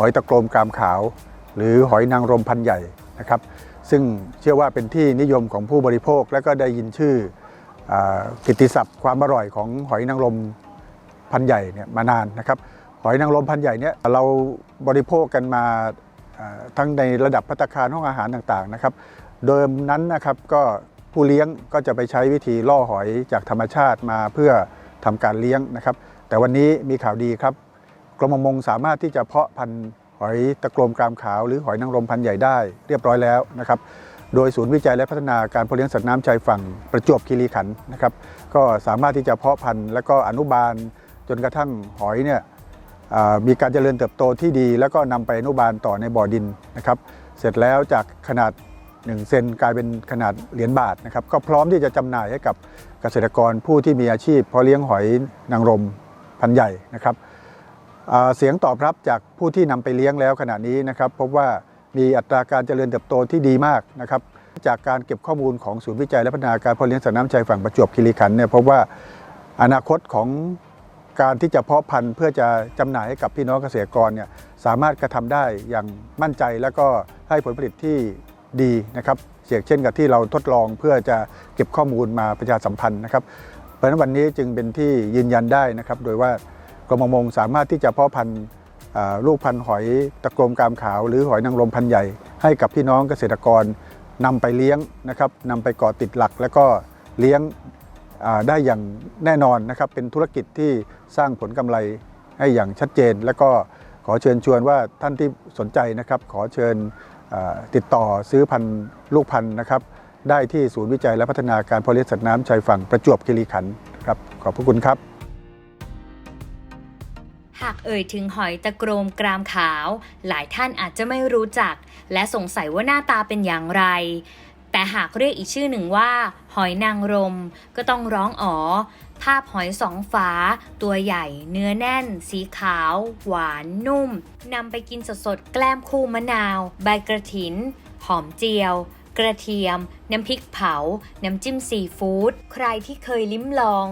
หอยตะโกรมกรามขาว หรือหอยนางรมพันใหญ่นะครับ ซึ่งเชื่อว่าเป็นที่นิยมของผู้บริโภค และก็ได้ยินชื่ออกิติศัพท์ความอร่อยของหอยนางรมพันใหญ่เนี่ยมานานนะครับ หอยนางรมพันใหญ่เนี่ยเราบริโภคกันมาทั้งในระดับพัตคารห้องอาหารต่างๆนะครับ เดิมนั้นนะครับก็ผู้เลี้ยงก็จะไปใช้วิธีล่อหอยจากธรรมชาติมาเพื่อทำการเลี้ยงนะครับ แต่วันนี้มีข่าวดีครับ กรมประมงสามารถที่จะเพาะพันธุ์หอยตะกรมกรามขาวหรือหอยนางรมพันธุ์ใหญ่ได้เรียบร้อยแล้วนะครับโดยศูนย์วิจัยและพัฒนาการเพาะเลี้ยงสัตว์น้ำชายฝั่งประจวบคีรีขันธ์นะครับก็สามารถที่จะเพาะพันธุ์และก็อนุบาลจนกระทั่งหอยเนี่ยมีการเจริญเติบโตที่ดี แล้วก็นำไปอนุบาลต่อในบ่อดินนะครับเสร็จแล้วจากขนาด 1 เซนกลายเป็นขนาดเหรียญบาทนะครับก็พร้อมที่จะจำหน่ายให้กับเกษตรกรผู้ที่มีอาชีพเพาะเลี้ยงหอยนางรมพันใหญ่นะครับ เสียงตอบรับจากผู้ที่นำไปเลี้ยงแล้วขณะนี้นะครับพบว่ามีอัตราการเจริญเติบโตที่ดีมากนะครับจากการเก็บข้อมูลของศูนย์วิจัยและพัฒนาการเพาะเลี้ยงสัตว์น้ำชายฝั่งประจวบคีรีขันธ์เนี่ยพบว่าอนาคตของการที่จะเพาะพันธุ์เพื่อจะจำหน่ายให้กับพี่น้องเกษตรกรเนี่ยสามารถกระทำได้อย่างมั่นใจและก็ให้ผลผลิตที่ดีนะครับเสียเช่นกับที่เราทดลองเพื่อจะเก็บข้อมูลมาประชาสัมพันธ์นะครับ เพราะฉะนั้นวันนี้จึงเป็นที่ยืนยันได้นะครับ โดยว่า กรมประมงสามารถที่จะเพาะพันธุ์ลูกพันธุ์หอยตะกรมกรามขาว หรือหอยนางรมพันธุ์ใหญ่ให้กับพี่น้องเกษตรกรนำไปเลี้ยงนะครับนำไปก่อติดหลัก แล้วก็เลี้ยงได้อย่างแน่นอนนะครับ เป็นธุรกิจที่สร้างผลกำไรให้อย่างชัดเจน แล้วก็ขอเชิญชวนว่าท่านที่สนใจนะครับ ขอเชิญติดต่อซื้อพันธุ์ลูกพันธุ์นะครับ ได้ที่ศูนย์วิจัยและพัฒนาการเพาะเลี้ยงสัตว์น้ำชายฝั่งประจวบคีรีขันธ์ครับขอบพระคุณครับ เอ่ยถึงหอยตะโกรมกรามขาว หลายท่านอาจจะไม่รู้จัก และสงสัยว่าหน้าตาเป็นอย่างไร แต่หากเรียกอีกชื่อหนึ่งว่า หอยนางรม ก็ต้องร้องอ๋อ ภาพหอยสองฝา ตัวใหญ่ เนื้อแน่น สีขาว หวาน นุ่มนำไปกินสดๆ แกล้มคู่มะนาว ใบกระถิน หอมเจียว กระเทียม น้ำพริกเผา น้ำจิ้มซีฟู้ด ใครที่เคยลิ้มลอง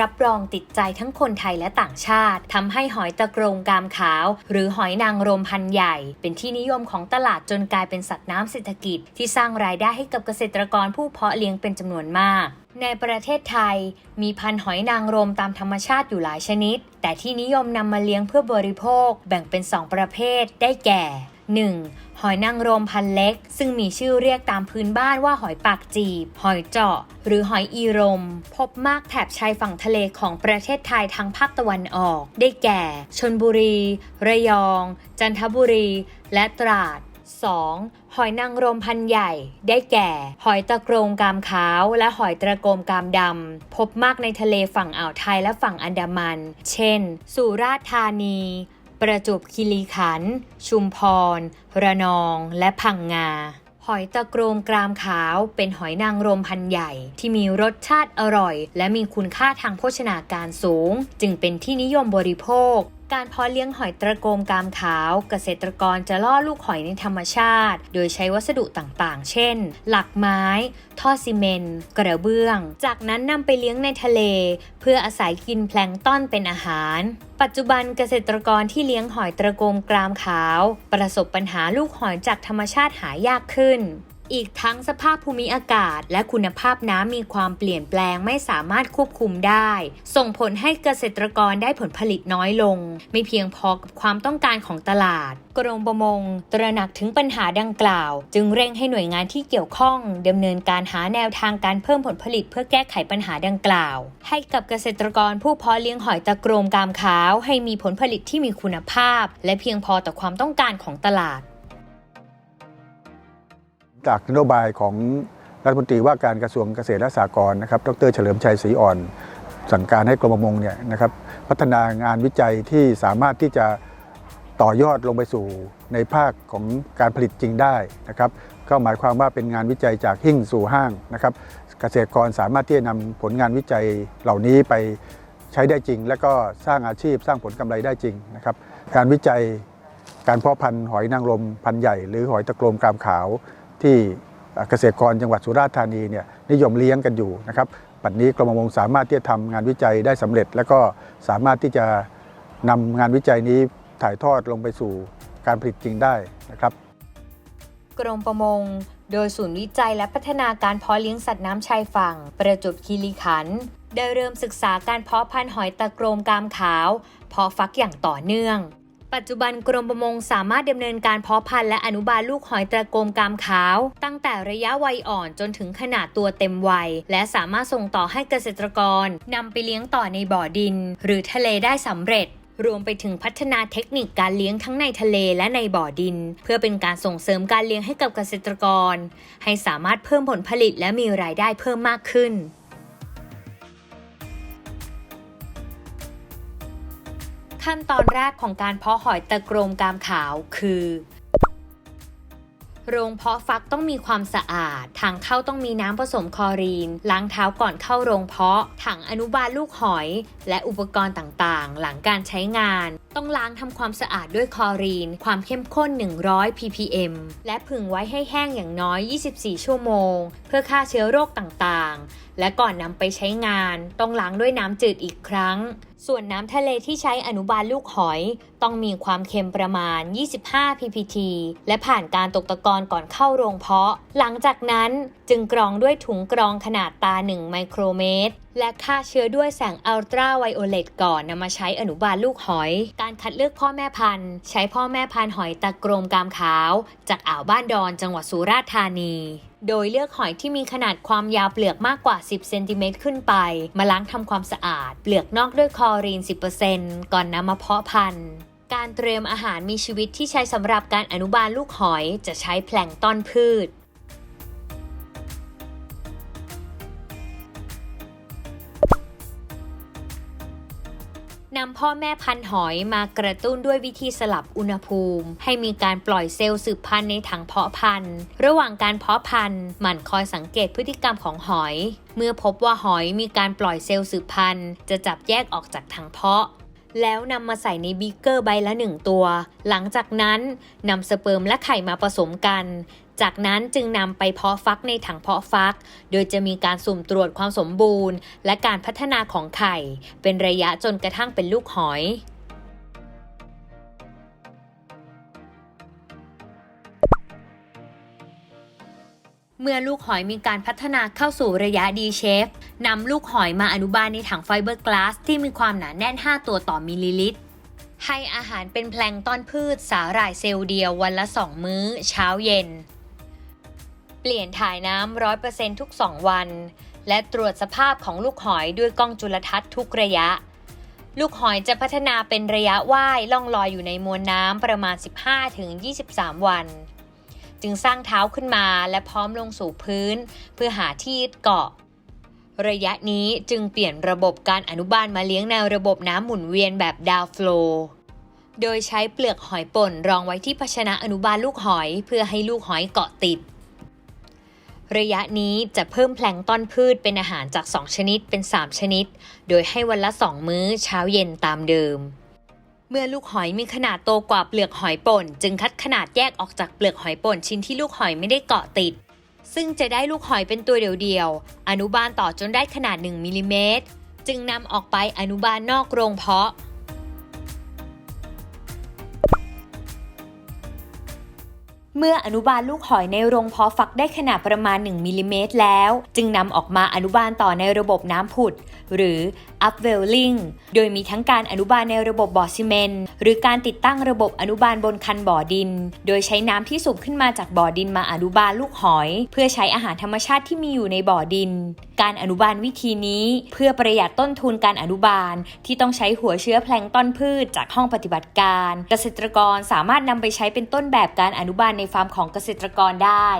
รับรองติดใจทั้งคนไทยและต่างชาติทำให้หอยตะโกรงกามขาว หรือหอยนางรมพันใหญ่ เป็นที่นิยมของตลาดจนกลายเป็นสัตว์น้ำเศรษฐกิจ ที่สร้างรายได้ให้กับเกษตรกรผู้เพาะเลี้ยงเป็นจำนวนมากในประเทศไทยมีพันหอยนางรมตามธรรมชาติอยู่หลายชนิด แต่ที่นิยมนำมาเลี้ยงเพื่อบริโภคแบ่งเป็น 2 ประเภทได้แก่ 1. หอยนางรมพันเล็ก ซึ่งมีชื่อเรียกตามพื้นบ้านว่าหอยปากจีบ หอยเจาะ หรือหอยอีรม พบมากแถบชายฝั่งทะเลของประเทศไทยทางภาคตะวันออก ได้แก่ ชนบุรี ระยอง จันทบุรี และตราด 2. หอยนางรมพันใหญ่ ได้แก่ หอยตะโกรงกามขาวและหอยตะโกมกามดำ พบมากในทะเลฝั่งอ่าวไทยและฝั่งอันดามัน เช่น สุราษฎร์ธานี ประจวบคีรีขันธ์ชุมพร ระนอง และพังงา หอยตะโกรมกรามขาวเป็นหอยนางรมพันใหญ่ ที่มีรสชาติอร่อย และมีคุณค่าทางโภชนาการสูง จึงเป็นที่นิยมบริโภค การเพาะเลี้ยงหอยตะโกรมกามขาว เกษตรกรจะล่อลูกหอยในธรรมชาติ โดยใช้วัสดุต่างๆ เช่น หลักไม้ ท่อซีเมนต์กระเบื้อง จากนั้นนำไปเลี้ยงในทะเล เพื่ออาศัยกินแพลงต้อนเป็นอาหาร ปัจจุบันเกษตรกรที่เลี้ยงหอยตะโกมกรามขาว ประสบปัญหาลูกหอยจากธรรมชาติหายากขึ้น อีกทั้งสภาพภูมิอากาศ และคุณภาพน้ำมีความเปลี่ยนแปลงไม่สามารถควบคุมได้ ส่งผลให้เกษตรกรได้ผลผลิตน้อยลง ไม่เพียงพอกับความต้องการของตลาด กรมประมง ตระหนักถึงปัญหาดังกล่าว จึงเร่งให้หน่วยงานที่เกี่ยวข้องดำเนินการหาแนวทางการเพิ่มผลผลิตเพื่อแก้ไขปัญหาดังกล่าว ให้กับเกษตรกรผู้เพาะเลี้ยงหอยตะโกรมกามขาว ให้มีผลผลิตที่มีคุณภาพ และเพียงพอต่อความต้องการของตลาด จากนโยบายของรัฐมนตรีว่าการกระทรวงเกษตรและสหกรณ์นะครับ ดรเฉลิมชัยศรีอ่อน สั่งการให้กรมประมงเนี่ยนะครับพัฒนางานวิจัยที่สามารถที่จะต่อยอดลงไปสู่ในภาคของการผลิตจริงได้นะครับ ก็หมายความว่าเป็นงานวิจัยจากหิ้งสู่ห้างนะครับ เกษตรกรสามารถที่จะนำผลงานวิจัยเหล่านี้ไปใช้ได้จริง และก็สร้างอาชีพสร้างผลกำไรได้จริงนะครับการวิจัยการเพาะพันธุ์หอยนางรมพันธุ์ใหญ่หรือหอยตะโกรมกรามขาว ที่เกษตรกรจังหวัดสุราษฎร์ธานีเนี่ยนิยมเลี้ยงกันอยู่นะครับปัจจุบันนี้กรมประมงสามารถที่จะทำงานวิจัยได้สำเร็จ และก็สามารถที่จะนำงานวิจัยนี้ถ่ายทอดลงไปสู่การผลิตจริงได้นะครับ กรมประมง โดยศูนย์วิจัยและพัฒนาการเพาะเลี้ยงสัตว์น้ำชายฝั่ง ประจวบคีรีขันธ์ได้เริ่มศึกษาการเพาะพันธุ์หอยตะโกรมกามขาว เพาะฟักอย่างต่อเนื่อง ปัจจุบันกรมประมงสามารถดำเนินการเพาะพันธุ์และอนุบาลลูกหอยตะโกรมกามขาว ตั้งแต่ระยะวัยอ่อนจนถึงขนาดตัวเต็มวัย และสามารถส่งต่อให้เกษตรกรนำไปเลี้ยงต่อในบ่อดิน หรือทะเลได้สำเร็จรวมไปถึงพัฒนาเทคนิคการเลี้ยงทั้งในทะเลและในบ่อดิน เพื่อเป็นการส่งเสริมการเลี้ยงให้กับเกษตรกร ให้สามารถเพิ่มผลผลิตและมีรายได้เพิ่มมากขึ้น ขั้นตอนแรกของการเพาะหอยตะกรมกามขาวคือ โรงเพาะฟักต้องมีความสะอาด ถังเข้าต้องมีน้ำผสมคลอรีน ล้างเท้าก่อนเข้าโรงเพาะ ถังอนุบาลลูกหอย และอุปกรณ์ต่างๆ หลังการใช้งาน ต้องล้างทำความสะอาดด้วยคลอรีน ความเข้มข้น 100 ppm และผึ่งไว้ให้แห้งอย่างน้อย 24 ชั่วโมง เพื่อฆ่าเชื้อโรคต่างๆ และก่อนนำไปใช้งาน ต้องล้างด้วยน้ำจืดอีกครั้ง ส่วนน้ำทะเลที่ใช้อนุบาลลูกหอย ต้องมีความเค็มประมาณ 25 ppT และผ่านการตกตะกอนก่อนเข้าโรงเพาะ หลังจากนั้นจึงกรองด้วยถุงกรองขนาดตา 1 ไมโครเมตร และฆ่าเชื้อด้วยแสงอัลตราไวโอเลตก่อนนำมาใช้อนุบาลลูกหอย การคัดเลือกพ่อแม่พันธุ์ ใช้พ่อแม่พันธุ์หอยตะกรมกามขาว จากอ่าวบ้านดอนจังหวัดสุราษฎร์ธานี โดยเลือกหอยที่มีขนาดความยาวเปลือกมากกว่า 10 เซนติเมตรขึ้นไป มาล้างทำความสะอาด เปลือกนอกด้วยคลอรีน 10%ก่อนนำมาเพาะพันธุ์การเตรียมอาหารมีชีวิตที่ใช้สำหรับการอนุบาลลูกหอยจะใช้แพลงต้อนพืชำพ่อแม่พันหอยมากระตุ้นด้วยวิธีสลับอุณหภูมิ ให้มีการปล่อยเซลล์สืบพันธุ์ในถังเพาะพันธุ์ ระหว่างการเพาะพันธุ์หมั่นคอยสังเกตพฤติกรรมของหอย เมื่อพบว่าหอยมีการปล่อยเซลล์สืบพันธุ์จะจับแยกออกจากถังเพาะแล้วนำมาใส่ในบีเกอร์ใบละหนึ่งตัว หลังจากนั้นนำสเปิร์มและไข่มาผสมกัน จากนั้นจึงนำไปเพาะฟักในถังเพาะฟัก โดยจะมีการสุ่มตรวจความสมบูรณ์ และการพัฒนาของไข่ เป็นระยะจนกระทั่งเป็นลูกหอยเมื่อลูกหอยมีการพัฒนาเข้าสู่ระยะดีเชฟนำลูกหอยมาอนุบาลในถังไฟเบอร์กลาสที่มีความหนาแน่น 5 ตัวต่อมิลลิลิตร ให้อาหารเป็นแพลงต้อนพืชสาหร่ายเซลล์เดียววันละ 2 มื้อ เช้าเย็น เปลี่ยนถ่ายน้ำร้อยเปอร์เซ็นทุก 2 วัน และตรวจสภาพของลูกหอยด้วยกล้องจุลทรรศน์ทุกระยะ ลูกหอยจะพัฒนาเป็นระยะว่ายล่องลอยอยู่ในมวลน้ำประมาณ 15-23 วัน จึงสร้างเท้าขึ้นมาและพร้อมลงสู่พื้น เพื่อหาที่ยึดเกาะ ระยะนี้จึงเปลี่ยนระบบการอนุบาลมาเลี้ยงในระบบน้ำหมุนเวียนแบบดาวฟลว์โดยใช้เปลือกหอยป่นรองไว้ที่ภาชนะอนุบาลลูกหอย เพื่อให้ลูกหอยเกาะติด ระยะนี้จะเพิ่มแพลงต้อนพืชเป็นอาหารจาก 2 ชนิดเป็น 3 ชนิด โดยให้วันละ 2 มื้อเช้าเย็นตามเดิม เมื่อลูกหอยมีขนาดโตกว่าเปลือกหอยป่น จึงคัดขนาดแยกออกจากเปลือกหอยป่นชิ้นที่ลูกหอยไม่ได้เกาะติด ซึ่งจะได้ลูกหอยเป็นตัวเดียวๆอนุบาลต่อจนได้ขนาด 1มิลลิเมตรจึงนำออกไปอนุบาลนอกโรงเพาะ มื่ออนุบาลลูกหอยในโรงเพาะฟักได้ขนาดประมาณ 1มิลลิเมตรแล้ว จึงนำออกมาอนุบาลต่อในระบบน้ำผุด หรือ upwelling โดยมีทั้งการอนุบาลในระบบบ่อซีเมนต์หรือการติดตั้งระบบอนุบาลบนคันบ่อดิน โดยใช้น้ำที่สูบขึ้นมาจากบ่อดินมาอนุบาลลูกหอย เพื่อใช้อาหารธรรมชาติที่มีอยู่ในบ่อดิน การอนุบาลวิธีนี้เพื่อประหยัดต้นทุนการอนุบาลที่ต้องใช้หัวเชื้อแพลงต้นพืชจากห้องปฏิบัติการ เกษตรกรสามารถนำไปใช้เป็นต้นแบบการอนุบาลในฟาร์มของเกษตรกรได้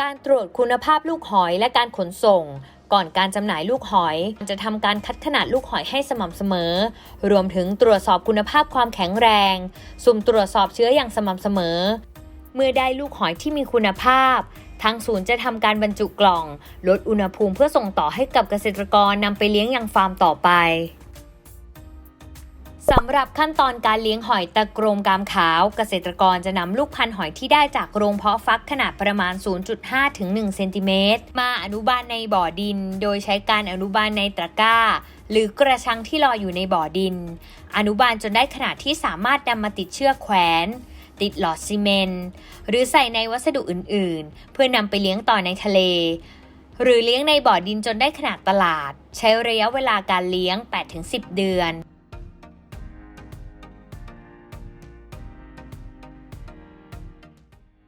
การตรวจคุณภาพลูกหอยและการขนส่ง ก่อนการจำหน่ายลูกหอย จะทำการคัดขนาดลูกหอยให้สม่ำเสมอ รวมถึงตรวจสอบคุณภาพความแข็งแรง สุ่มตรวจสอบเชื้ออย่างสม่ำเสมอ เมื่อได้ลูกหอยที่มีคุณภาพ ทางศูนย์จะทำการบรรจุกล่อง ลดอุณหภูมิเพื่อส่งต่อให้กับเกษตรกรนำไปเลี้ยงยังฟาร์มต่อไปสำหรับขั้นตอนการเลี้ยงหอยตะกรมกามขาว เกษตรกรจะนำลูกพันธุ์หอยที่ได้จากโรงเพาะฟักขนาดประมาณ 0.5 ถึง 1 เซนติเมตร มาอนุบาลในบ่อดิน โดยใช้การอนุบาลในตะกร้า หรือกระชังที่ลอยอยู่ในบ่อดิน อนุบาลจนได้ขนาดที่สามารถนำมาติดเชือกแขวน ติดหลอดซีเมนต์หรือใส่ในวัสดุอื่นๆ เพื่อนำไปเลี้ยงต่อในทะเล หรือเลี้ยงในบ่อดินจนได้ขนาดตลาด ใช้ระยะเวลาการเลี้ยง 8-10 เดือน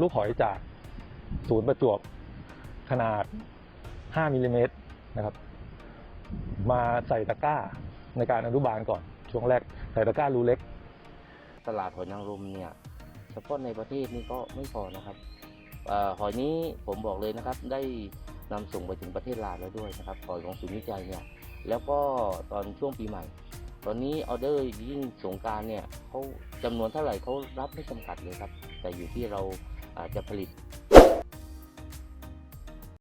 ลูกหอยจากศูนย์ประจวบขนาด 5มิลลิเมตรนะครับ มาใส่ตะกร้าในการอนุบาลก่อน ช่วงแรกใส่ตะกร้ารูเล็ก ตลาดหอยนางรมเนี่ย เฉพาะในประเทศนี่ก็ไม่พอนะครับอหอยนี้ผมบอกเลยนะครับ ได้นำส่งไปถึงประเทศลาวแล้วด้วยนะครับหอยของศูนย์วิจัยเนี่ยแล้วก็ตอนช่วงปีใหม่ ตอนนี้ออเดอร์ยิ่งสงการเนี่ยเขาจำนวนเท่าไหร่เขารับไม่จำกัดเลยครับ แต่อยู่ที่เราอาจจะผลิต